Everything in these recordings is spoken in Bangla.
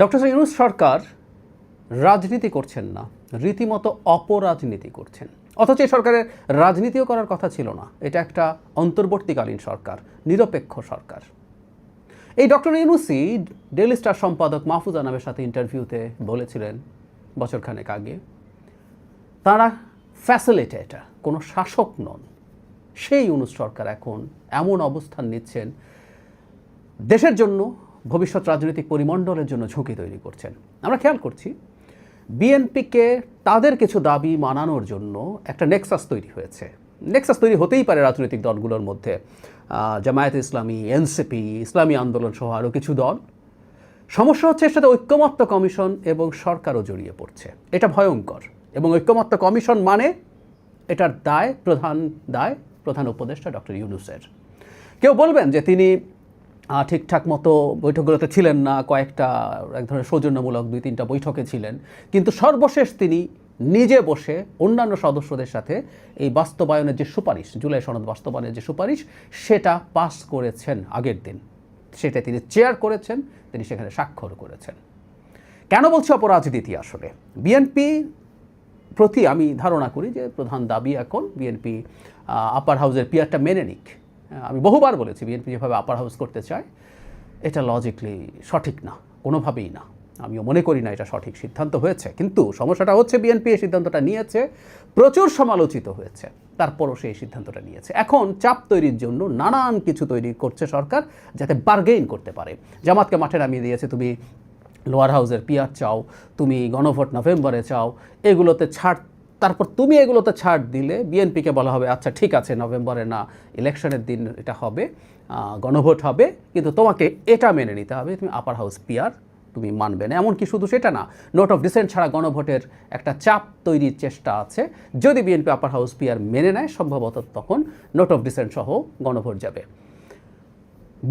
ডক্টর ইউনুস সরকার রাজনীতি করছেন না, রীতিমতো অপরাজনীতি করছেন। অথচ এই সরকারের রাজনীতিও করার কথা ছিল না। এটা একটা অন্তর্বর্তীকালীন সরকার, নিরপেক্ষ সরকার। এই ডক্টর ইউনুসি ডেলি স্টার সম্পাদক মাহফুজা নামের সাথে ইন্টারভিউতে বলেছিলেন বছরখানেক আগে, তারা ফ্যাসিলিটেটার কোনো শাসক নন। সেই ইউনুস সরকার এখন এমন অবস্থান নিচ্ছেন দেশের জন্য ভবিষ্যৎ রাজনৈতিক পরিমণ্ডলের জন্য ঝুঁকি তৈরি করছেন। আমরা খেয়াল করছি, বিএনপিকে তাদের কিছু দাবি মানানোর জন্য একটা নেক্সাস তৈরি হয়েছে। নেক্সাস তৈরি হতেই পারে রাজনৈতিক দলগুলোর মধ্যে। জামায়াত ইসলামী, এনসিপি, ইসলামী আন্দোলন সহ আরও কিছু দল। সমস্যা হচ্ছে এর সাথে ঐক্যমত্য কমিশন এবং সরকারও জড়িয়ে পড়ছে। এটা ভয়ঙ্কর এবং ঐক্যমত্য কমিশন মানে এটার দায়, প্রধান দায়, প্রধান উপদেষ্টা ডক্টর ইউনুসের। কেউ বলবেন যে তিনি ঠিকঠাক মতো বৈঠকগুলোতে ছিলেন না, কয়েকটা এক ধরনের সৌজন্যমূলক দুই তিনটা বৈঠকে ছিলেন। কিন্তু সর্বশেষ তিনি নিজে বসে অন্যান্য সদস্যদের সাথে এই বাস্তবায়নের যে সুপারিশ, জুলাই সনদ বাস্তবায়নের যে সুপারিশ, সেটা পাস করেছেন আগের দিন। সেটা তিনি চেয়ার করেছেন, তিনি সেখানে স্বাক্ষর করেছেন। কেন বলছি অপরাজনীতি আসলে বিএনপি প্রতি আমি ধারণা করি যে প্রধান দাবি এখন বিএনপি আপার হাউসের পিয়ারটা মেনে নিক। আমি বহুবার বলেছি বিএনপি যেভাবে আপার হাউস করতে চায়, এটা লজিকলি সঠিক না, কোনোভাবেই না। আমিও মনে করি না এটা সঠিক সিদ্ধান্ত হয়েছে, কিন্তু সমস্যাটা হচ্ছে বিএনপি এই সিদ্ধান্তটা নিয়েছে, প্রচুর সমালোচিত হয়েছে, তারপরও সেই সিদ্ধান্তটা নিয়েছে। এখন চাপ তৈরির জন্য নানান কিছু তৈরি করছে সরকার যাতে বার্গেইন করতে পারে। জামাতকে মাঠে নামিয়ে দিয়েছে, তুমি লোয়ার হাউসের পিয়ার চাও, তুমি গণভোট নভেম্বরে চাও, এগুলোতে ছাড় তারপর তুমি এগুলোতে ছাড় দিলে বিএনপিকে বলা হবে আচ্ছা ঠিক আছে, নভেম্বরে না, ইলেকশনের দিন এটা হবে গণভোট হবে, কিন্তু তোমাকে এটা মেনে নিতে হবে, তুমি আপার হাউস পিয়ার তুমি মানবে না। এমনকি শুধু সেটা না নোট অফ ডিসেন্ট ছাড়া গণভোটের একটা চাপ তৈরির চেষ্টা আছে। যদি বিএনপি আপার হাউস পিয়ার মেনে নেয়, সম্ভবত তখন নোট অফ ডিসেন্ট সহ গণভোট যাবে।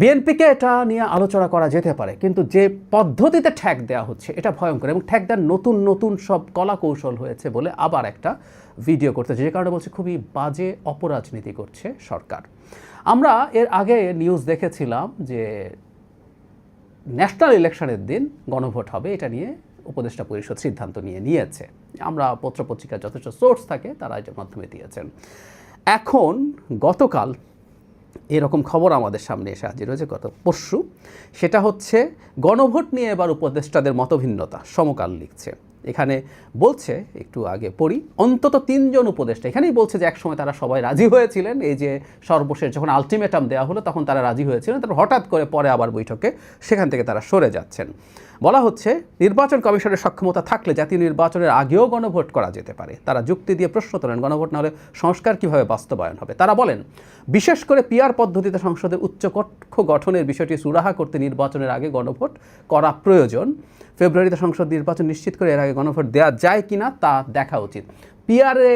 বিএনপিকে এটা নিয়ে আলোচনা করা যেতে পারে, কিন্তু যে পদ্ধতিতে ঠ্যাক দেওয়া হচ্ছে এটা ভয়ঙ্কর এবং ঠ্যাক দেওয়ার নতুন নতুন সব কলা কৌশল হয়েছে বলে আবার একটা ভিডিও করতেছে যে কারণে বলছে খুবই বাজে অপরাজনীতি করছে সরকার। আমরা এর আগে নিউজ দেখেছিলাম যে ন্যাশনাল ইলেকশনের দিন গণভোট হবে, এটা নিয়ে উপদেষ্টা পরিষদ সিদ্ধান্ত নিয়ে নিয়েছে। আমরা পত্রপত্রিকার যথেষ্ট সোর্স থাকে, তারা এটার মাধ্যমে দিয়েছেন। এখন গতকাল এরকম খবর আমাদের সামনে এসে হাজির হয়েছে গত পরশু। সেটা হচ্ছে, গণভোট নিয়ে এবার উপদেষ্টাদের মতভিন্নতা, সমকাল লিখছে। এখানে বলছে, একটু আগে পড়ি, অন্তত তিনজন উপদেষ্টা, এখানেই বলছে যে একসময় তারা সবাই রাজি হয়েছিলেন, এই যে সর্বশেষ যখন আলটিমেটাম দেওয়া হলো, তখন তারা রাজি হয়েছিলেন, তারপর হঠাৎ করে পরে আবার বৈঠকে সেখান থেকে তারা সরে যাচ্ছেন। বলা হচ্ছে, নির্বাচন কমিশনের সক্ষমতা থাকলে জাতীয় নির্বাচনের আগেও গণভোট করা যেতে পারে। তারা যুক্তি দিয়ে প্রশ্ন তোলেন, গণভোট না হলে সংস্কার কীভাবে বাস্তবায়ন হবে? তারা বলেন, বিশেষ করে পিয়ার পদ্ধতিতে সংসদের উচ্চকক্ষ গঠনের বিষয়টি সুরাহা করতে নির্বাচনের আগে গণভোট করা প্রয়োজন। ফেব্রুয়ারিতে সংসদ নির্বাচন নিশ্চিত করে এর আগে গণভোট দেওয়া যায় কি না তা দেখা উচিত। পিয়ারে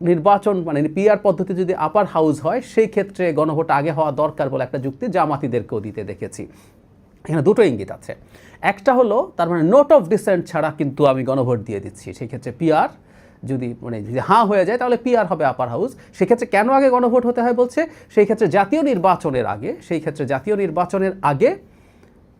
নির্বাচন মানে পিআর পদ্ধতি যদি আপার হাউস হয়, সেই ক্ষেত্রে গণভোট আগে হওয়া দরকার বলে একটা যুক্তি জামাতিদেরকেও দিতে দেখেছি। এখানে দুটো ইঙ্গিত আছে। একটা হলো, তার মানে নোট অফ ডিসেন্ট ছাড়া কিন্তু আমি গণভোট দিয়ে দিচ্ছি। সেই ক্ষেত্রে পিআর যদি মানে যদি হাঁ হয়ে যায়, তাহলে পিআর হবে আপার হাউস সেক্ষেত্রে কেন আগে গণভোট হতে হয় বলছে? সেই ক্ষেত্রে জাতীয় নির্বাচনের আগে, সেই ক্ষেত্রে জাতীয় নির্বাচনের আগে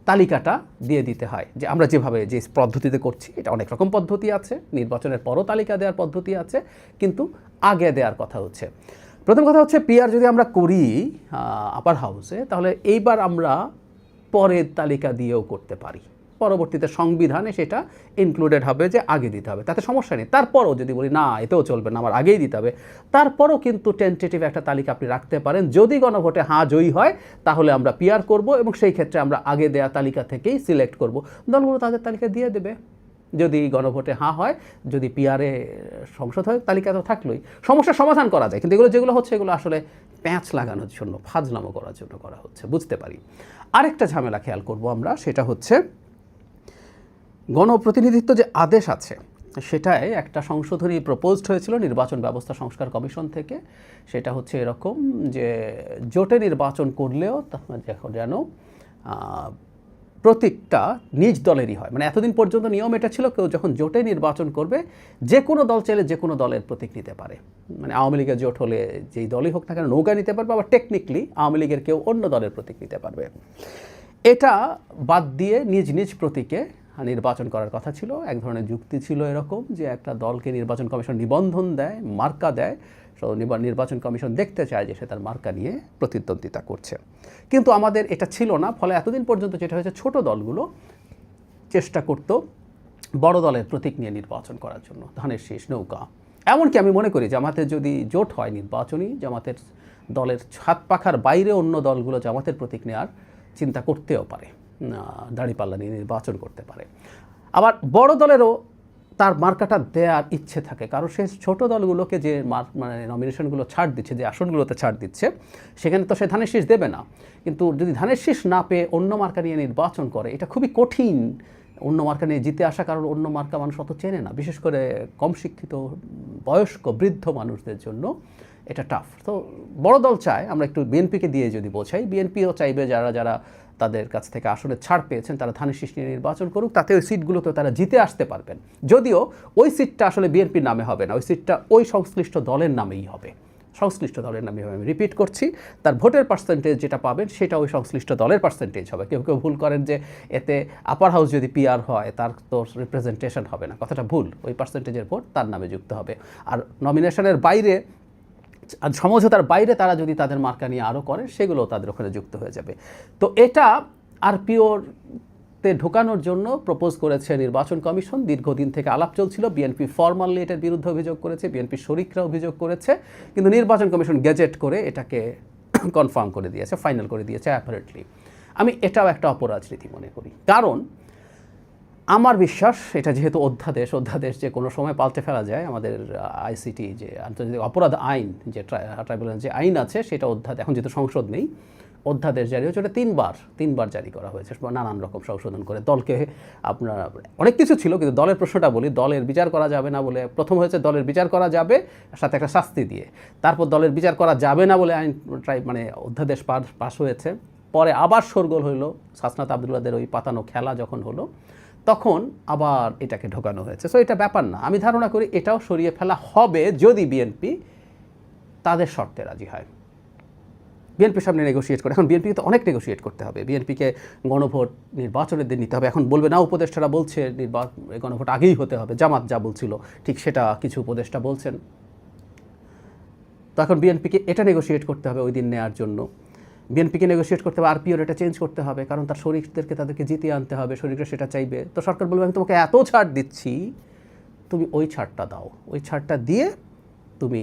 তালিকাটা দিয়ে দিতে হয়। যে আমরা যেভাবে যে পদ্ধতিতে করছি, এটা অনেক রকম পদ্ধতি আছে। নির্বাচনের পরও তালিকা দেওয়ার পদ্ধতি আছে, কিন্তু আগে দেওয়ার কথা হচ্ছে। প্রথম কথা হচ্ছে পিআর যদি আমরা করি আপার হাউসে তাহলে এইবার আমরা পরের তালিকা দিয়েও করতে পারি। পরবর্তীতে সংবিধানে সেটা ইনক্লুডেড হবে যে আগে দিতে হবে, তাতে সমস্যা নেই। তারপরও যদি বলি, না, এতেও চলবে না, আমার আগেই দিতে হবে। তারপরও কিন্তু টেন্টেটিভ একটা তালিকা আপনি রাখতে পারেন। যদি গণভোটে হাঁ জয়ী হয়, তাহলে আমরা পিয়ার করব এবং সেই ক্ষেত্রে আমরা আগে দেয়া তালিকা থেকেই সিলেক্ট করব। দলগুলো তাদের তালিকা দিয়ে দেবে। যদি গণভোটে হাঁ হয়, যদি পিআরে সংসদ হয়, তালিকা তো থাকলোই। সমস্যার সমাধান করা যায়, কিন্তু এগুলো যেগুলো হচ্ছে, এগুলো আসলে প্যাঁচ লাগানোর জন্য, ফাজলামো করার জন্য করা হচ্ছে, বুঝতে পারি। আরেকটা ঝামেলা খেয়াল করব আমরা, সেটা হচ্ছে গণপ্রতিনিধিত্ব যে আদেশ আছে সেটায় একটা সংশোধনী প্রপোজড হয়েছিল নির্বাচন ব্যবস্থা সংস্কার কমিশন থেকে। সেটা হচ্ছে এরকম যে জোটে নির্বাচন করলেও যেন প্রতীকটা নিজ দলেরই হয়। মানে এতদিন পর্যন্ত নিয়ম এটা ছিল, কেউ যখন জোটে নির্বাচন করবে, যে কোনো দল চাইলে যে কোনো দলের প্রতীক নিতে পারে। মানে আওয়ামী লীগের জোট হলে যেই দলই হোক না কেন নৌকা নিতে পারবে, আবার টেকনিক্যালি আওয়ামী লীগের কেউ অন্য দলের প্রতীক নিতে পারবে। এটা বাদ দিয়ে নিজ নিজ প্রতীকে নির্বাচন করার কথা ছিল। এক ধরনের যুক্তি ছিল এরকম যে একটা দলকে নির্বাচন কমিশন নিবন্ধন দেয়, মার্কা দেয় নির্বাচন কমিশন দেখতে চায় যে সে তার মার্কা নিয়ে প্রতিদ্বন্দ্বিতা করছে। কিন্তু আমাদের এটা ছিল না, ফলে এতদিন পর্যন্ত যেটা হয়েছে, ছোট দলগুলো চেষ্টা করতো বড় দলের প্রতীক নিয়ে নির্বাচন করার জন্য, ধানের শীষ, নৌকা। এমনকি আমি মনে করি জামাতের যদি জোট হয় নির্বাচনী, জামাতের দলের ছাদ পাখার বাইরে অন্য দলগুলো জামাতের প্রতীক নেওয়ার চিন্তা করতেও পারে দাঁড়িপাল্লা নিয়ে নির্বাচন করতে পারে। আবার বড় দলেরও তার মার্কাটা দেওয়ার ইচ্ছে থাকে। কারণ সে ছোট দলগুলোকে যে মার মানে নমিনেশনগুলো ছাড় দিচ্ছে, যে আসনগুলোতে ছাড় দিচ্ছে, সেখানে তো সে ধানের শীষ দেবে না। কিন্তু যদি ধানের শীষ না পেয়ে অন্য মার্কা নিয়ে নির্বাচন করে, এটা খুবই কঠিন অন্য মার্কা নিয়ে জিতে আসা, কারণ অন্য মার্কা মানুষ অত চেনে না। বিশেষ করে কম শিক্ষিত, বয়স্ক, বৃদ্ধ মানুষদের জন্য এটা টাফ তো বড় দল চায়, আমরা একটু বিএনপিকে দিয়ে যদি বোঝাই। বিএনপিও চাইবে যারা যারা তাদের কাছ থেকে আসলে ছাড় পেয়েছেন, তারা ধানের নিয়ে নির্বাচন করুক, তাতে ওই সিটগুলোতে তারা জিতে আসতে পারবেন। যদিও ওই সিটটা আসলে বিএনপির নামে হবে না, ওই সিটটা ওই সংশ্লিষ্ট দলের নামেই হবে। সংশ্লিষ্ট দলের নামে আমি রিপিট করছি, তার ভোটের পার্সেন্টেজ যেটা পাবেন, সেটা ওই সংশ্লিষ্ট দলের পার্সেন্টেজ হবে। কেউ কেউ ভুল করেন যে এতে আপার হাউস যদি পিআর হয়, তার তো রিপ্রেজেন্টেশন হবে না, কথাটা ভুল, ওই পার্সেন্টেজের ভোট তার নামে যুক্ত হবে। আর নমিনেশনের বাইরে সমঝোতার বাইরে তারা যদি তাদের মার্কা নিয়ে আরও করে, সেগুলো তাদের ওখানে যুক্ত হয়ে যাবে। তো এটা আরপিওর তে ঢোকানোর জন্য প্রপোজ করেছে নির্বাচন কমিশন। দীর্ঘদিন থেকে আলাপ চলছিল। বিএনপি ফর্মালি এটার বিরুদ্ধে অভিযোগ করেছে, বিএনপি শরিকরা অভিযোগ করেছে, কিন্তু নির্বাচন কমিশন গেজেট করে এটাকে কনফার্ম করে দিয়েছে, ফাইনাল করে দিয়েছে, অ্যাপারেটলি। আমি এটাও একটা অপরাজনীতি মনে করি। কারণ আমার বিশ্বাস, এটা যেহেতু অধ্যাদেশ অধ্যাদেশ যে কোনো সময় পাল্টে ফেলা যায়, আমাদের আইসিটি যে আন্তর্জাতিক অপরাধ আইন, যে ট্রাইব্যুনাল যে আইন আছে, সেটা অধ্যাদেশ, এখন যেহেতু সংসদ নেই, অধ্যাদেশ জারি হয়েছে, ওটা তিনবার তিনবার জারি করা হয়েছে নানান রকম সংশোধন করে দলকে আপনার, অনেক কিছু ছিল, কিন্তু দলের প্রশ্নটা বলি, দলের বিচার করা যাবে না বলে, প্রথম হয়েছে দলের বিচার করা যাবে সাথে একটা শাস্তি দিয়ে, তারপর দলের বিচার করা যাবে না বলে আইন, ট্রাই মানে অধ্যাদেশ পাশ হয়েছে, পরে আবার শোরগোল হইল, সাসনাত আবদুল্লাদের ওই পাতানো খেলা যখন হলো তখন আবার এটাকে ঢোকানো হয়েছে। সো এটা ব্যাপার না। আমি ধারণা করি এটাও সরিয়ে ফেলা হবে যদি বিএনপি তাদের শর্তে রাজি হয়। বিএনপির সামনে নেগোসিয়েট করে। এখন বিএনপিকে তো অনেক নেগোসিয়েট করতে হবে। বিএনপিকে গণভোট নির্বাচনের দিন নিতে হবে। এখন বলবে, না, উপদেষ্টারা বলছে নির্বাচন গণভোট আগেই হতে হবে। জামাত যা বলছিল, ঠিক সেটা কিছু উপদেষ্টা বলছেন। তো এখন বিএনপিকে এটা নেগোসিয়েট করতে হবে ওই দিন নেওয়ার জন্য। বিএনপিকে নেগোসিয়েট করতে হবে আরপিওর এটা চেঞ্জ করতে হবে, কারণ তার শরীরদেরকে তাদেরকে জিতিয়ে আনতে হবে, শরীররা সেটা চাইবে। তো সরকার বলবে, আমি তোমাকে এত ছাড় দিচ্ছি, তুমি ওই ছাড়টা দাও। ওই ছাড়টা দিয়ে তুমি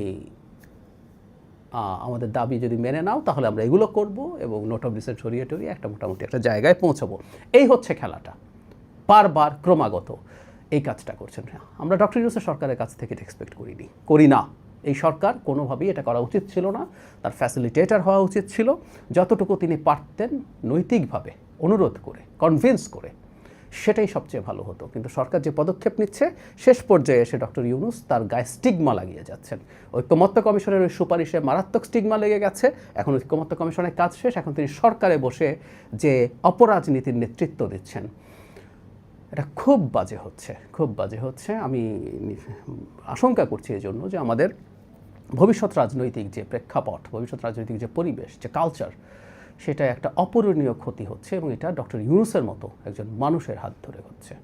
আমাদের দাবি যদি মেনে নাও, তাহলে আমরা এগুলো করব এবং নোট অফ ডিসেন্ট সরিয়ে টরিয়ে একটা মোটামুটি একটা জায়গায় পৌঁছাবো। এই হচ্ছে খেলাটা। বারবার ক্রমাগত এই কাজটা করছেন। আমরা ডক্টর ইউনুসের সরকারের কাছ থেকে এক্সপেক্ট করিনি, করি না। এই সরকার কোনোভাবেই এটা করা উচিত ছিল না। তার ফ্যাসিলিটেটর হওয়া উচিত ছিল। যতটুকু তিনি পারতেন নৈতিকভাবে অনুরোধ করে কনভিন্স করে, সেটাই সবচেয়ে ভালো হতো। কিন্তু সরকার যে পদক্ষেপ নিচ্ছে, শেষ পর্যায়ে এসে ডক্টর ইউনুস তার গায়ে স্টিগমা লাগিয়ে যাচ্ছেন। ঐক্যমত্য কমিশনের ওই সুপারিশে মারাত্মক স্টিগমা লেগে গেছে। এখন ঐক্যমত্য কমিশনের কাজ শেষ। এখন তিনি সরকারে বসে যে অপরাজনীতির নেতৃত্ব দিচ্ছেন, এটা খুব বাজে হচ্ছে, খুব বাজে হচ্ছে। আমি আশঙ্কা করছি এই জন্য যে আমাদের ভবিষ্যৎ রাজনৈতিক যে প্রেক্ষাপট, ভবিষ্যৎ রাজনৈতিক যে পরিবেশ, যে কালচার সেটা একটা অপূরণীয় ক্ষতি হচ্ছে এবং এটা ডক্টর ইউনুসের মতো একজন মানুষের হাত ধরে হচ্ছে।